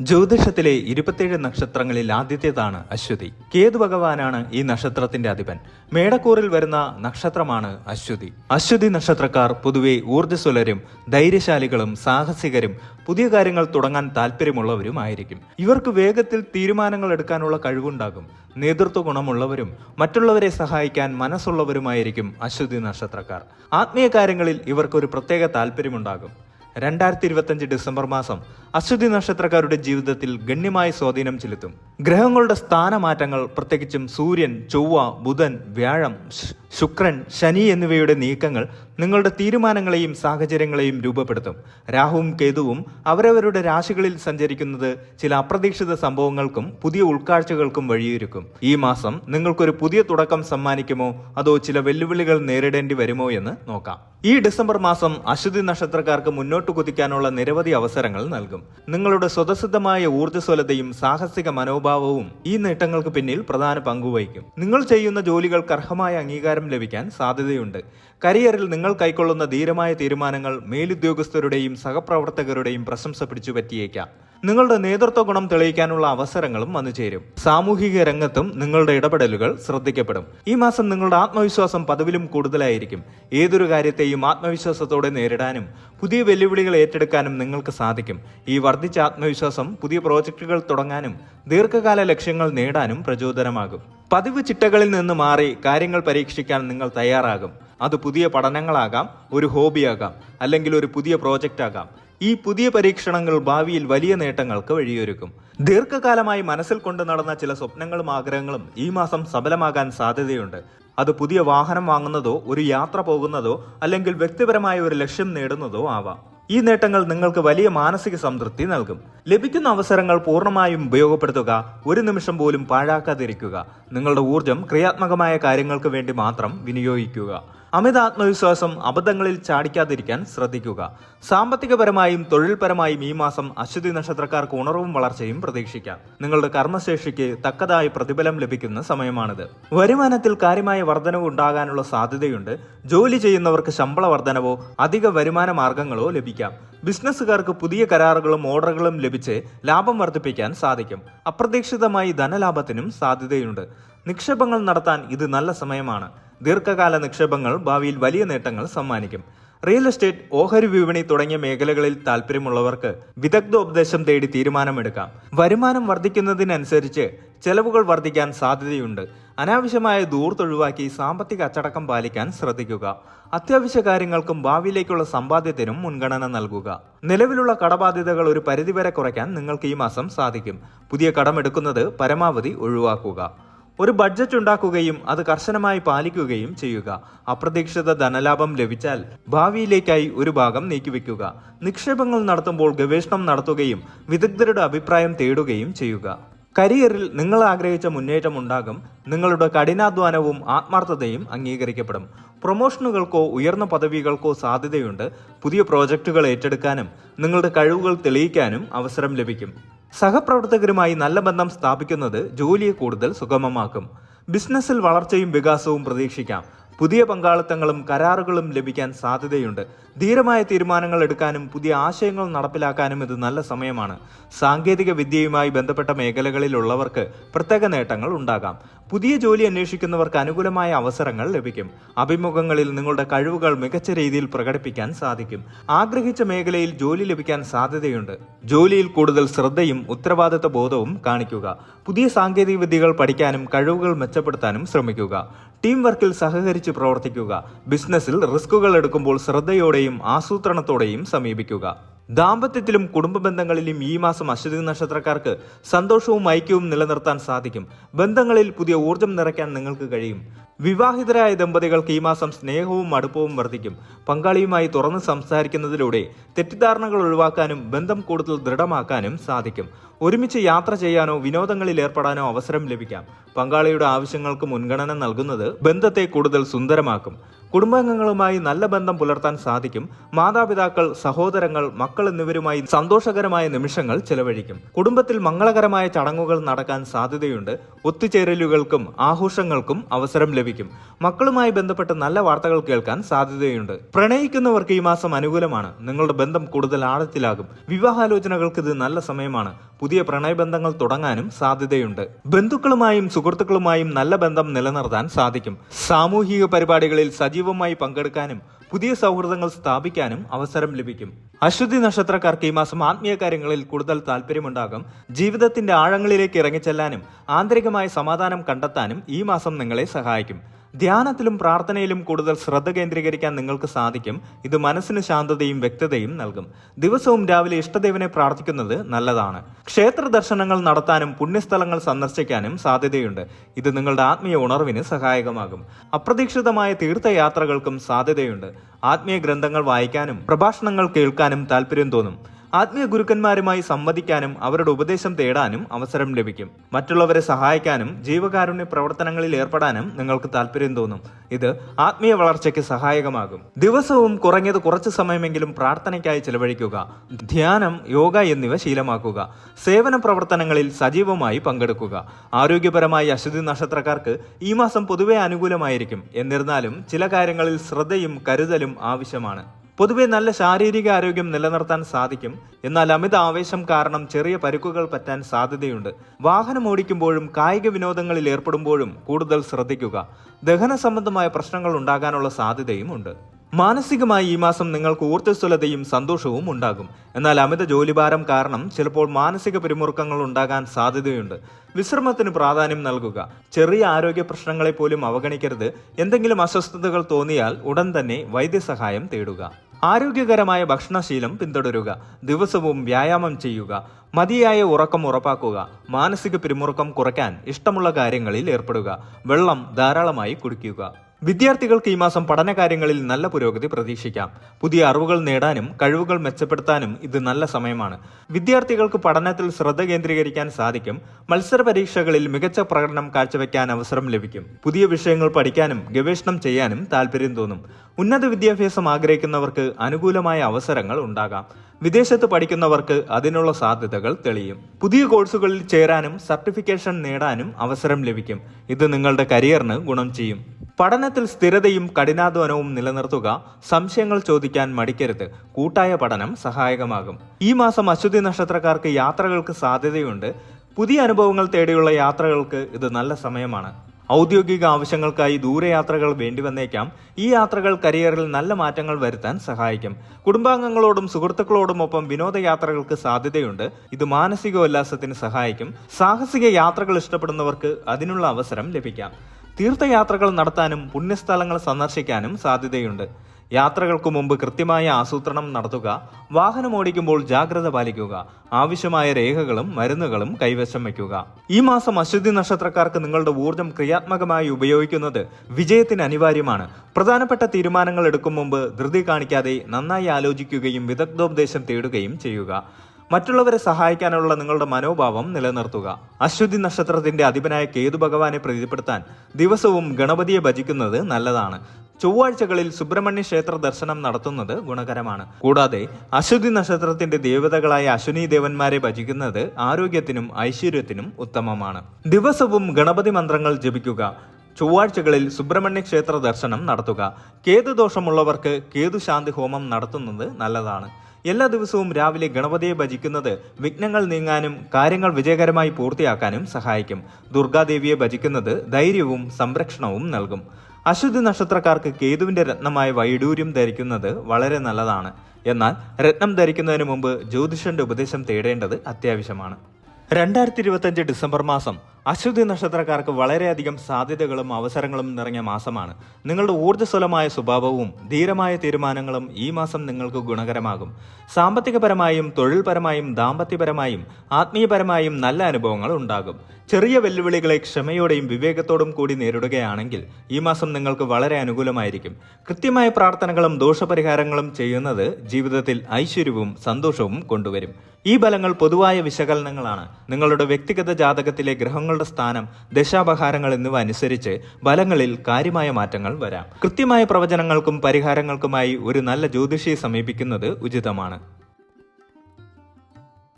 ജ്യോതിഷത്തിലെ ഇരുപത്തിയേഴ് നക്ഷത്രങ്ങളിൽ ആദ്യത്തേതാണ് അശ്വതി. കേതു ഭഗവാനാണ് ഈ നക്ഷത്രത്തിന്റെ അധിപൻ. മേടക്കൂറിൽ വരുന്ന നക്ഷത്രമാണ് അശ്വതി. അശ്വതി നക്ഷത്രക്കാർ പൊതുവെ ഊർജസ്വലരും ധൈര്യശാലികളും സാഹസികരും പുതിയ കാര്യങ്ങൾ തുടങ്ങാൻ താല്പര്യമുള്ളവരുമായിരിക്കും ഇവർക്ക് വേഗത്തിൽ തീരുമാനങ്ങൾ എടുക്കാനുള്ള കഴിവുണ്ടാകും. നേതൃത്വ ഗുണമുള്ളവരും മറ്റുള്ളവരെ സഹായിക്കാൻ മനസ്സുള്ളവരുമായിരിക്കും അശ്വതി നക്ഷത്രക്കാർ. ആത്മീയ കാര്യങ്ങളിൽ ഇവർക്കൊരു പ്രത്യേക താല്പര്യമുണ്ടാകും. രണ്ടായിരത്തി ഇരുപത്തഞ്ച് ഡിസംബർ മാസം അശ്വതി നക്ഷത്രക്കാരുടെ ജീവിതത്തിൽ ഗണ്യമായ സ്വാധീനം ചെലുത്തും. ഗ്രഹങ്ങളുടെ സ്ഥാനമാറ്റങ്ങൾ പ്രത്യേകിച്ചും സൂര്യൻ ചൊവ്വ ബുധൻ വ്യാഴം ശുക്രൻ ശനി എന്നിവയുടെ നീക്കങ്ങൾ നിങ്ങളുടെ തീരുമാനങ്ങളെയും സാഹചര്യങ്ങളെയും രൂപപ്പെടുത്തും. രാഹുവും കേതുവും അവരവരുടെ രാശികളിൽ സഞ്ചരിക്കുന്നത് ചില അപ്രതീക്ഷിത സംഭവങ്ങൾക്കും പുതിയ ഉൾക്കാഴ്ചകൾക്കും വഴിയൊരുക്കും. ഈ മാസം നിങ്ങൾക്കൊരു പുതിയ തുടക്കം സമ്മാനിക്കുമോ? അതോ ചില വെല്ലുവിളികൾ നേരിടേണ്ടി വരുമോ എന്ന് നോക്കാം. ഈ ഡിസംബർ മാസം അശ്വതി നക്ഷത്രക്കാർക്ക് മുന്നോട്ട് കുതിക്കാനുള്ള നിരവധി അവസരങ്ങൾ നൽകും. നിങ്ങളുടെ സ്വതസിദ്ധമായ ഊർജസ്വലതയും സാഹസിക മനോഭാവവും ഈ നേട്ടങ്ങൾക്ക് പിന്നിൽ പ്രധാന പങ്കുവഹിക്കും നിങ്ങൾ ചെയ്യുന്ന ജോലികൾക്ക് അർഹമായ അംഗീകാരം ലഭിക്കാൻ സാധ്യതയുണ്ട്. കരിയറിൽ നിങ്ങൾ കൈക്കൊള്ളുന്ന ധീരമായ തീരുമാനങ്ങൾ മേലുദ്യോഗസ്ഥരുടെയും സഹപ്രവർത്തകരുടെയും പ്രശംസ പിടിച്ചു പറ്റിയേക്കാം. നിങ്ങളുടെ നേതൃത്വ ഗുണം തെളിയിക്കാനുള്ള അവസരങ്ങളും വന്നു ചേരും. സാമൂഹിക രംഗത്തും നിങ്ങളുടെ ഇടപെടലുകൾ ശ്രദ്ധിക്കപ്പെടും. ഈ മാസം നിങ്ങളുടെ ആത്മവിശ്വാസം പതിവിലും കൂടുതലായിരിക്കും. ഏതൊരു കാര്യത്തെയും ആത്മവിശ്വാസത്തോടെ നേരിടാനും പുതിയ വെല്ലുവിളികൾ ഏറ്റെടുക്കാനും നിങ്ങൾക്ക് സാധിക്കും. ഈ വർദ്ധിച്ച ആത്മവിശ്വാസം പുതിയ പ്രോജക്റ്റുകൾ തുടങ്ങാനും ദീർഘകാല ലക്ഷ്യങ്ങൾ നേടാനും പ്രചോദനമാകും. പതിവ് ചിട്ടകളിൽ നിന്ന് മാറി കാര്യങ്ങൾ പരീക്ഷിക്കാൻ നിങ്ങൾ തയ്യാറാകും. അത് പുതിയ പഠനങ്ങളാകാം ഒരു ഹോബിയാകാം അല്ലെങ്കിൽ ഒരു പുതിയ പ്രോജക്റ്റ് ആകാം. ഈ പുതിയ പരീക്ഷണങ്ങൾ ഭാവിയിൽ വലിയ നേട്ടങ്ങൾക്ക് വഴിയൊരുക്കും. ദീർഘകാലമായി മനസ്സിൽ കൊണ്ടു നടന്ന ചില സ്വപ്നങ്ങളും ആഗ്രഹങ്ങളും ഈ മാസം സഫലമാകാൻ സാധ്യതയുണ്ട്. അത് പുതിയ വാഹനം വാങ്ങുന്നതോ ഒരു യാത്ര പോകുന്നതോ അല്ലെങ്കിൽ വ്യക്തിപരമായ ഒരു ലക്ഷ്യം നേടുന്നതോ ആവാം. ഈ നേട്ടങ്ങൾ നിങ്ങൾക്ക് വലിയ മാനസിക സംതൃപ്തി നൽകും. ലഭിക്കുന്ന അവസരങ്ങൾ പൂർണമായും ഉപയോഗപ്പെടുത്തുക ഒരു നിമിഷം പോലും പാഴാക്കാതിരിക്കുക. നിങ്ങളുടെ ഊർജം ക്രിയാത്മകമായ കാര്യങ്ങൾക്ക് വേണ്ടി മാത്രം വിനിയോഗിക്കുക. അമിത ആത്മവിശ്വാസം അബദ്ധങ്ങളിൽ ചാടിക്കാതിരിക്കാൻ ശ്രദ്ധിക്കുക. സാമ്പത്തികപരമായും തൊഴിൽപരമായും ഈ മാസം അശ്വതി നക്ഷത്രക്കാർക്ക് ഉണർവും വളർച്ചയും പ്രതീക്ഷിക്കാം. നിങ്ങളുടെ കർമ്മശേഷിക്ക് തക്കതായ പ്രതിഫലം ലഭിക്കുന്ന സമയമാണിത്. വരുമാനത്തിൽ കാര്യമായ വർധനവ് ഉണ്ടാകാനുള്ള സാധ്യതയുണ്ട്. ജോലി ചെയ്യുന്നവർക്ക് ശമ്പള വർധനവോ അധിക വരുമാന മാർഗങ്ങളോ ലഭിക്കാം. ബിസിനസ്സുകാർക്ക് പുതിയ കരാറുകളും ഓർഡറുകളും ലഭിച്ച് ലാഭം വർദ്ധിപ്പിക്കാൻ സാധിക്കും. അപ്രതീക്ഷിതമായി ധനലാഭത്തിനും സാധ്യതയുണ്ട്. നിക്ഷേപങ്ങൾ നടത്താൻ ഇത് നല്ല സമയമാണ്. ദീർഘകാല നിക്ഷേപങ്ങൾ ഭാവിയിൽ വലിയ നേട്ടങ്ങൾ സമ്മാനിക്കും. റിയൽ എസ്റ്റേറ്റ് ഓഹരി വിപണി തുടങ്ങിയ മേഖലകളിൽ താല്പര്യമുള്ളവർക്ക് വിദഗ്ധോപദേശം തേടി തീരുമാനമെടുക്കാം. വരുമാനം വർദ്ധിക്കുന്നതിനനുസരിച്ച് ചെലവുകൾ വർദ്ധിക്കാൻ സാധ്യതയുണ്ട്. അനാവശ്യമായ ദൂർത്തൊഴിവാക്കി സാമ്പത്തിക അച്ചടക്കം പാലിക്കാൻ ശ്രദ്ധിക്കുക. അത്യാവശ്യ കാര്യങ്ങൾക്കും ഭാവിയിലേക്കുള്ള സമ്പാദ്യത്തിനും മുൻഗണന നൽകുക. നിലവിലുള്ള കടബാധ്യതകൾ ഒരു പരിധിവരെ കുറയ്ക്കാൻ നിങ്ങൾക്ക് ഈ മാസം സാധിക്കും. പുതിയ കടമെടുക്കുന്നത് പരമാവധി ഒഴിവാക്കുക. ഒരു ബഡ്ജറ്റ് ഉണ്ടാക്കുകയും അത് കർശനമായി പാലിക്കുകയും ചെയ്യുക. അപ്രതീക്ഷിത ധനലാഭം ലഭിച്ചാൽ ഭാവിയിലേക്കായി ഒരു ഭാഗം നീക്കിവെക്കുക. നിക്ഷേപങ്ങൾ നടത്തുമ്പോൾ ഗവേഷണം നടത്തുകയും വിദഗ്ധരുടെ അഭിപ്രായം തേടുകയും ചെയ്യുക. കരിയറിൽ നിങ്ങൾ ആഗ്രഹിച്ച മുന്നേറ്റം ഉണ്ടാകും. നിങ്ങളുടെ കഠിനാധ്വാനവും ആത്മാർത്ഥതയും അംഗീകരിക്കപ്പെടും. പ്രൊമോഷനുകൾക്കോ ഉയർന്ന പദവികൾക്കോ സാധ്യതയുണ്ട്. പുതിയ പ്രോജക്റ്റുകൾ ഏറ്റെടുക്കാനും നിങ്ങളുടെ കഴിവുകൾ തെളിയിക്കാനും അവസരം ലഭിക്കും. സഹപ്രവർത്തകരുമായി നല്ല ബന്ധം സ്ഥാപിക്കുന്നത് ജോലിയെ കൂടുതൽ സുഗമമാക്കും. ബിസിനസ്സിൽ വളർച്ചയും വികാസവും പ്രതീക്ഷിക്കാം. പുതിയ പങ്കാളിത്തങ്ങളും കരാറുകളും ലഭിക്കാൻ സാധ്യതയുണ്ട്. ധീരമായ തീരുമാനങ്ങൾ എടുക്കാനും പുതിയ ആശയങ്ങൾ നടപ്പിലാക്കാനും ഇത് നല്ല സമയമാണ്. സാങ്കേതിക വിദ്യയുമായി ബന്ധപ്പെട്ട മേഖലകളിലുള്ളവർക്ക് പ്രത്യേക നേട്ടങ്ങൾ ഉണ്ടാകാം. പുതിയ ജോലി അന്വേഷിക്കുന്നവർക്ക് അനുകൂലമായ അവസരങ്ങൾ ലഭിക്കും. അഭിമുഖങ്ങളിൽ നിങ്ങളുടെ കഴിവുകൾ മികച്ച രീതിയിൽ പ്രകടിപ്പിക്കാൻ സാധിക്കും. ആഗ്രഹിച്ച മേഖലയിൽ ജോലി ലഭിക്കാൻ സാധ്യതയുണ്ട്. ജോലിയിൽ കൂടുതൽ ശ്രദ്ധയും ഉത്തരവാദിത്ത ബോധവും കാണിക്കുക. പുതിയ സാങ്കേതിക വിദ്യകൾ പഠിക്കാനും കഴിവുകൾ മെച്ചപ്പെടുത്താനും ശ്രമിക്കുക. ടീം വർക്കിൽ സഹകരിച്ച് പ്രവർത്തിക്കുക. ബിസിനസ്സിൽ റിസ്കുകൾ എടുക്കുമ്പോൾ ശ്രദ്ധയോടെയും ആസൂത്രണത്തോടെയും സമീപിക്കുക. ദാമ്പത്യത്തിലും കുടുംബ ബന്ധങ്ങളിലും ഈ മാസം അശ്വതി നക്ഷത്രക്കാർക്ക് സന്തോഷവും ഐക്യവും നിലനിർത്താൻ സാധിക്കും. ബന്ധങ്ങളിൽ പുതിയ ഊർജം നിറയ്ക്കാൻ നിങ്ങൾക്ക് കഴിയും. വിവാഹിതരായ ദമ്പതികൾക്ക് ഈ മാസം സ്നേഹവും അടുപ്പവും വർദ്ധിക്കും. പങ്കാളിയുമായി തുറന്ന് സംസാരിക്കുന്നതിലൂടെ തെറ്റിദ്ധാരണകൾ ഒഴിവാക്കാനും ബന്ധം കൂടുതൽ ദൃഢമാക്കാനും സാധിക്കും. ഒരുമിച്ച് യാത്ര ചെയ്യാനോ വിനോദങ്ങളിൽ ഏർപ്പെടാനോ അവസരം ലഭിക്കാം. പങ്കാളിയുടെ ആവശ്യങ്ങൾക്ക് മുൻഗണന നൽകുന്നത് ബന്ധത്തെ കൂടുതൽ സുന്ദരമാക്കും. കുടുംബാംഗങ്ങളുമായി നല്ല ബന്ധം പുലർത്താൻ സാധിക്കും. മാതാപിതാക്കൾ സഹോദരങ്ങൾ മക്കൾ എന്നിവരുമായി സന്തോഷകരമായ നിമിഷങ്ങൾ ചെലവഴിക്കും. കുടുംബത്തിൽ മംഗളകരമായ ചടങ്ങുകൾ നടക്കാൻ സാധ്യതയുണ്ട്. ഒത്തുചേരലുകൾക്കും ആഘോഷങ്ങൾക്കും അവസരം ലഭിക്കും. മക്കളുമായി ബന്ധപ്പെട്ട് നല്ല വാർത്തകൾ കേൾക്കാൻ സാധ്യതയുണ്ട്. പ്രണയിക്കുന്നവർക്ക് ഈ മാസം അനുകൂലമാണ്. നിങ്ങളുടെ ബന്ധം കൂടുതൽ ആഴത്തിലാകും. വിവാഹാലോചനകൾക്ക് ഇത് നല്ല സമയമാണ്. പുതിയ പ്രണയബന്ധങ്ങൾ തുടങ്ങാനും സാധ്യതയുണ്ട്. ബന്ധുക്കളുമായും സുഹൃത്തുക്കളുമായും നല്ല ബന്ധം നിലനിർത്താൻ സാധിക്കും. സാമൂഹിക പരിപാടികളിൽ സജീവമായി പങ്കെടുക്കാനും പുതിയ സൗഹൃദങ്ങൾ സ്ഥാപിക്കാനും അവസരം ലഭിക്കും. അശ്വതി നക്ഷത്രക്കാർക്ക് ഈ മാസം ആത്മീയ കാര്യങ്ങളിൽ കൂടുതൽ താല്പര്യമുണ്ടാകും. ജീവിതത്തിന്റെ ആഴങ്ങളിലേക്ക് ഇറങ്ങിച്ചെല്ലാനും ആന്തരികമായ സമാധാനം കണ്ടെത്താനും ഈ മാസം നിങ്ങളെ സഹായിക്കും. ധ്യാനത്തിലും പ്രാർത്ഥനയിലും കൂടുതൽ ശ്രദ്ധ കേന്ദ്രീകരിക്കാൻ നിങ്ങൾക്ക് സാധിക്കും. ഇത് മനസ്സിന് ശാന്തതയും വ്യക്തതയും നൽകും. ദിവസവും രാവിലെ ഇഷ്ടദേവനെ പ്രാർത്ഥിക്കുന്നത് നല്ലതാണ്. ക്ഷേത്ര ദർശനങ്ങൾ നടത്താനും പുണ്യസ്ഥലങ്ങൾ സന്ദർശിക്കാനും സാധ്യതയുണ്ട്. ഇത് നിങ്ങളുടെ ആത്മീയ ഉണർവിന് സഹായകമാകും. അപ്രതീക്ഷിതമായ തീർത്ഥയാത്രകൾക്കും സാധ്യതയുണ്ട്. ആത്മീയ ഗ്രന്ഥങ്ങൾ വായിക്കാനും പ്രഭാഷണങ്ങൾ കേൾക്കാനും താല്പര്യം തോന്നും. ആത്മീയ ഗുരുക്കന്മാരുമായി സംവദിക്കാനും അവരുടെ ഉപദേശം തേടാനും അവസരം ലഭിക്കും. മറ്റുള്ളവരെ സഹായിക്കാനും ജീവകാരുണ്യ പ്രവർത്തനങ്ങളിൽ ഏർപ്പെടാനും നിങ്ങൾക്ക് താല്പര്യം തോന്നും. ഇത് ആത്മീയ വളർച്ചയ്ക്ക് സഹായകമാകും. ദിവസവും കുറഞ്ഞത് കുറച്ച് സമയമെങ്കിലും പ്രാർത്ഥനയ്ക്കായി ചെലവഴിക്കുക ധ്യാനം യോഗ എന്നിവ ശീലമാക്കുക സേവന പ്രവർത്തനങ്ങളിൽ സജീവമായി പങ്കെടുക്കുക. ആരോഗ്യപരമായി അശ്വതി നക്ഷത്രക്കാർക്ക് ഈ മാസം പൊതുവെ അനുകൂലമായിരിക്കും. എന്നിരുന്നാലും ചില കാര്യങ്ങളിൽ ശ്രദ്ധയും കരുതലും ആവശ്യമാണ്. പൊതുവെ നല്ല ശാരീരിക ആരോഗ്യം നിലനിർത്താൻ സാധിക്കും. എന്നാൽ അമിത ആവേശം കാരണം ചെറിയ പരുക്കുകൾ പറ്റാൻ സാധ്യതയുണ്ട്. വാഹനം ഓടിക്കുമ്പോഴും കായിക വിനോദങ്ങളിൽ ഏർപ്പെടുമ്പോഴും കൂടുതൽ ശ്രദ്ധിക്കുക. ദഹന സംബന്ധമായ പ്രശ്നങ്ങൾ ഉണ്ടാകാനുള്ള സാധ്യതയും ഉണ്ട്. മാനസികമായി ഈ മാസം നിങ്ങൾക്ക് ഊർജസ്വലതയും സന്തോഷവും ഉണ്ടാകും. എന്നാൽ അമിത ജോലിഭാരം കാരണം ചിലപ്പോൾ മാനസിക പിരിമുറുക്കങ്ങൾ ഉണ്ടാകാൻ സാധ്യതയുണ്ട്. വിശ്രമത്തിന് പ്രാധാന്യം നൽകുക. ചെറിയ ആരോഗ്യ പ്രശ്നങ്ങളെ പോലും അവഗണിക്കരുത്. എന്തെങ്കിലും അസ്വസ്ഥതകൾ തോന്നിയാൽ ഉടൻ തന്നെ വൈദ്യസഹായം തേടുക. ആരോഗ്യകരമായ ഭക്ഷണശീലം പിന്തുടരുക ദിവസവും വ്യായാമം ചെയ്യുക മതിയായ ഉറക്കം ഉറപ്പാക്കുക മാനസിക പിരിമുറുക്കം കുറയ്ക്കാൻ ഇഷ്ടമുള്ള കാര്യങ്ങളിൽ ഏർപ്പെടുക വെള്ളം ധാരാളമായി കുടിക്കുക. വിദ്യാർത്ഥികൾക്ക് ഈ മാസം പഠനകാര്യങ്ങളിൽ നല്ല പുരോഗതി പ്രതീക്ഷിക്കാം. പുതിയ അറിവുകൾ നേടാനും കഴിവുകൾ മെച്ചപ്പെടുത്താനും ഇത് നല്ല സമയമാണ്. വിദ്യാർത്ഥികൾക്ക് പഠനത്തിൽ ശ്രദ്ധ കേന്ദ്രീകരിക്കാൻ സാധിക്കും. മത്സര പരീക്ഷകളിൽ മികച്ച പ്രകടനം കാഴ്ചവെക്കാൻ അവസരം ലഭിക്കും. പുതിയ വിഷയങ്ങൾ പഠിക്കാനും ഗവേഷണം ചെയ്യാനും താല്പര്യം തോന്നും. ഉന്നത വിദ്യാഭ്യാസം ആഗ്രഹിക്കുന്നവർക്ക് അനുകൂലമായ അവസരങ്ങൾ ഉണ്ടാകാം. വിദേശത്ത് പഠിക്കുന്നവർക്ക് അതിനുള്ള സാധ്യതകൾ തെളിയും. പുതിയ കോഴ്സുകളിൽ ചേരാനും സർട്ടിഫിക്കേഷൻ നേടാനും അവസരം ലഭിക്കും. ഇത് നിങ്ങളുടെ കരിയറിന് ഗുണം ചെയ്യും. പഠനത്തിൽ സ്ഥിരതയും കഠിനാധ്വാനവും നിലനിർത്തുക സംശയങ്ങൾ ചോദിക്കാൻ മടിക്കരുത്. കൂട്ടായ പഠനം സഹായകമാകും. ഈ മാസം അശ്വതി നക്ഷത്രക്കാർക്ക് യാത്രകൾക്ക് സാധ്യതയുണ്ട്. പുതിയ അനുഭവങ്ങൾ തേടിയുള്ള യാത്രകൾക്ക് ഇത് നല്ല സമയമാണ്. ഔദ്യോഗിക ആവശ്യങ്ങൾക്കായി ദൂരയാത്രകൾ വേണ്ടി വന്നേക്കാം. ഈ യാത്രകൾ കരിയറിൽ നല്ല മാറ്റങ്ങൾ വരുത്താൻ സഹായിക്കും. കുടുംബാംഗങ്ങളോടും സുഹൃത്തുക്കളോടും ഒപ്പം വിനോദയാത്രകൾക്ക് സാധ്യതയുണ്ട്. ഇത് മാനസിക ഉല്ലാസത്തിന് സഹായിക്കും. സാഹസിക യാത്രകൾ ഇഷ്ടപ്പെടുന്നവർക്ക് അതിനുള്ള അവസരം ലഭിക്കാം. തീർത്ഥയാത്രകൾ നടത്താനും പുണ്യസ്ഥലങ്ങൾ സന്ദർശിക്കാനും സാധ്യതയുണ്ട്. യാത്രകൾക്ക് മുമ്പ് കൃത്യമായ ആസൂത്രണം നടത്തുക വാഹനം ഓടിക്കുമ്പോൾ ജാഗ്രത പാലിക്കുക ആവശ്യമായ രേഖകളും മരുന്നുകളും കൈവശം വയ്ക്കുക. ഈ മാസം അശ്വതി നക്ഷത്രക്കാർക്ക് നിങ്ങളുടെ ഊർജം ക്രിയാത്മകമായി ഉപയോഗിക്കുന്നത് വിജയത്തിന് അനിവാര്യമാണ്. പ്രധാനപ്പെട്ട തീരുമാനങ്ങൾ എടുക്കും മുമ്പ് ധൃതി കാണിക്കാതെ നന്നായി ആലോചിക്കുകയും വിദഗ്ധോപദേശം തേടുകയും ചെയ്യുക. മറ്റുള്ളവരെ സഹായിക്കാനുള്ള നിങ്ങളുടെ മനോഭാവം നിലനിർത്തുക. അശ്വതി നക്ഷത്രത്തിന്റെ അധിപനായ കേതു ഭഗവാനെ പ്രീതിപ്പെടുത്താൻ ദിവസവും ഗണപതിയെ ഭജിക്കുന്നത് നല്ലതാണ്. ചൊവ്വാഴ്ചകളിൽ സുബ്രഹ്മണ്യ ക്ഷേത്ര ദർശനം നടത്തുന്നത് ഗുണകരമാണ്. കൂടാതെ അശ്വതി നക്ഷത്രത്തിന്റെ ദേവതകളായ അശ്വിനി ദേവന്മാരെ ഭജിക്കുന്നത് ആരോഗ്യത്തിനും ഐശ്വര്യത്തിനും ഉത്തമമാണ്. ദിവസവും ഗണപതി മന്ത്രങ്ങൾ ജപിക്കുക. ചൊവ്വാഴ്ചകളിൽ സുബ്രഹ്മണ്യ ക്ഷേത്ര ദർശനം നടത്തുക. കേതുദോഷമുള്ളവർക്ക് കേതുശാന്തി ഹോമം നടത്തുന്നത് നല്ലതാണ്. എല്ലാ ദിവസവും രാവിലെ ഗണപതിയെ ഭജിക്കുന്നത് വിഘ്നങ്ങൾ നീങ്ങാനും കാര്യങ്ങൾ വിജയകരമായി പൂർത്തിയാക്കാനും സഹായിക്കും. ദുർഗാദേവിയെ ഭജിക്കുന്നത് ധൈര്യവും സംരക്ഷണവും നൽകും. അശ്വതി നക്ഷത്രക്കാർക്ക് കേതുവിന്റെ രത്നമായ വൈഡൂര്യം ധരിക്കുന്നത് വളരെ നല്ലതാണ്. എന്നാൽ രത്നം ധരിക്കുന്നതിന് മുമ്പ് ജ്യോതിഷന്റെ ഉപദേശം തേടേണ്ടത് അത്യാവശ്യമാണ്. രണ്ടായിരത്തി ഇരുപത്തഞ്ച് ഡിസംബർ മാസം അശ്വതി നക്ഷത്രക്കാർക്ക് വളരെയധികം സാധ്യതകളും അവസരങ്ങളും നിറഞ്ഞ മാസമാണ്. നിങ്ങളുടെ ഊർജസ്വലമായ സ്വഭാവവും ധീരമായ തീരുമാനങ്ങളും ഈ മാസം നിങ്ങൾക്ക് ഗുണകരമാകും. സാമ്പത്തികപരമായും തൊഴിൽപരമായും ദാമ്പത്യപരമായും ആത്മീയപരമായും നല്ല അനുഭവങ്ങൾ ഉണ്ടാകും. ചെറിയ വെല്ലുവിളികളെ ക്ഷമയോടെയും വിവേകത്തോടും കൂടി നേരിടുകയാണെങ്കിൽ ഈ മാസം നിങ്ങൾക്ക് വളരെ അനുകൂലമായിരിക്കും. കൃത്യമായ പ്രാർത്ഥനകളും ദോഷപരിഹാരങ്ങളും ചെയ്യുന്നത് ജീവിതത്തിൽ ഐശ്വര്യവും സന്തോഷവും കൊണ്ടുവരും. ഈ ബലങ്ങൾ പൊതുവായ വിശകലനങ്ങളാണ്. നിങ്ങളുടെ വ്യക്തിഗത ജാതകത്തിലെ ഗ്രഹങ്ങളുടെ ഗ്രഹങ്ങളുടെ സ്ഥാനം ദശാപഹാരങ്ങൾ എന്നിവ അനുസരിച്ച് ഫലങ്ങളിൽ കാര്യമായ മാറ്റങ്ങൾ വരാം. കൃത്യമായ പ്രവചനങ്ങൾക്കും പരിഹാരങ്ങൾക്കുമായി ഒരു നല്ല ജ്യോതിഷിയെ സമീപിക്കുന്നത് ഉചിതമാണ്.